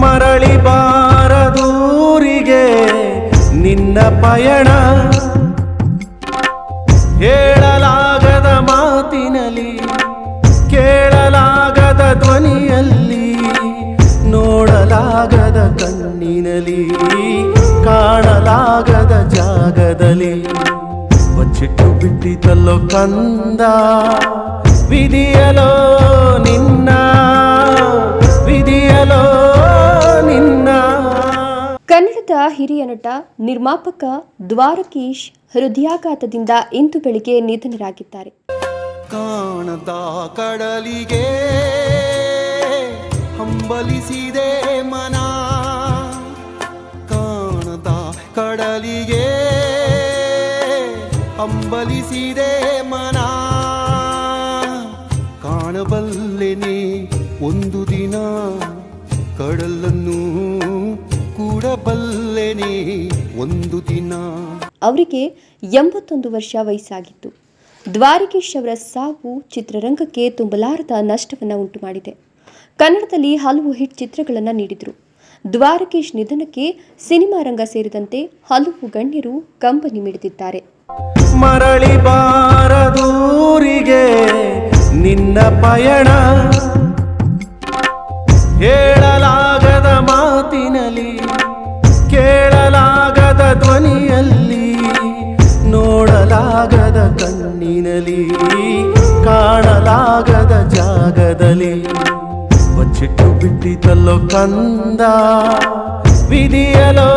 ಮರಳಿ ಬಾರದೂರಿಗೆ ನಿನ್ನ ಪಯಣ. ಹೇಳಲಾಗದ ಮಾತಿನಲ್ಲಿ, ಕೇಳಲಾಗದ ಧ್ವನಿಯಲ್ಲಿ, ನೋಡಲಾಗದ ಕಣ್ಣಿನಲ್ಲಿ, ಕಾಣಲಾಗದ ಜಾಗದಲ್ಲಿ. ಬಚ್ಚಿಟ್ಟು ಬಿಟ್ಟಿತಲ್ಲೋ ಕಂದ, ವಿಧಿಯಲೋ ಕನ್ನಡದ ಹಿರಿಯ ನಟ, ನಿರ್ಮಾಪಕ ದ್ವಾರಕೀಶ್ ಹೃದಯಾಘಾತದಿಂದ ಇಂದು ಬೆಳಿಗ್ಗೆ ನಿಧನರಾಗಿದ್ದಾರೆ. ಕಾಣದ ಕಡಲಿಗೆ ಹಂಬಲಿಸಿದೆ ಮನ. ಕಾಣದ ಕಡಲಿಗೆ ಹಂಬಲಿಸಿದೆ ಮನ. ಕಾಣಬಲ್ಲೆನೆ ಒಂದು ದಿನ ಕಡಲನ್ನು ಒಂದು ದಿನ. ಅವರಿಗೆ ಎಂಬತ್ತೊಂದು ವರ್ಷ ವಯಸ್ಸಾಗಿತ್ತು. ದ್ವಾರಕೀಶ್ ಅವರ ಸಾವು ಚಿತ್ರರಂಗಕ್ಕೆ ತುಂಬಲಾರದ ನಷ್ಟವನ್ನು ಉಂಟು ಮಾಡಿದೆ ಕನ್ನಡದಲ್ಲಿ ಹಲವು ಹಿಟ್ ಚಿತ್ರಗಳನ್ನು ನೀಡಿದರು. ದ್ವಾರಕೀಶ್ ನಿಧನಕ್ಕೆ ಸಿನಿಮಾ ರಂಗ ಸೇರಿದಂತೆ ಹಲವು ಗಣ್ಯರು ಕಂಬನಿ ಮಿಡಿದಿದ್ದಾರೆ. ಮರಳಿ ಬಾರದೂರಿಗೆ ನಿನ್ನ ಪಯಣ. ಹೇಳಲಾಗದ ಧ್ವನಿಯಲ್ಲಿ ನೋಡಲಾಗದ ಕಣ್ಣಿನಲ್ಲಿ ಕಾಣಲಾಗದ ಜಾಗದಲ್ಲಿ ಬಚ್ಚಿಟ್ಟು ಬಿಟ್ಟಿತಲ್ಲೋ ಕಂದ ವಿಧಿಯಲೋ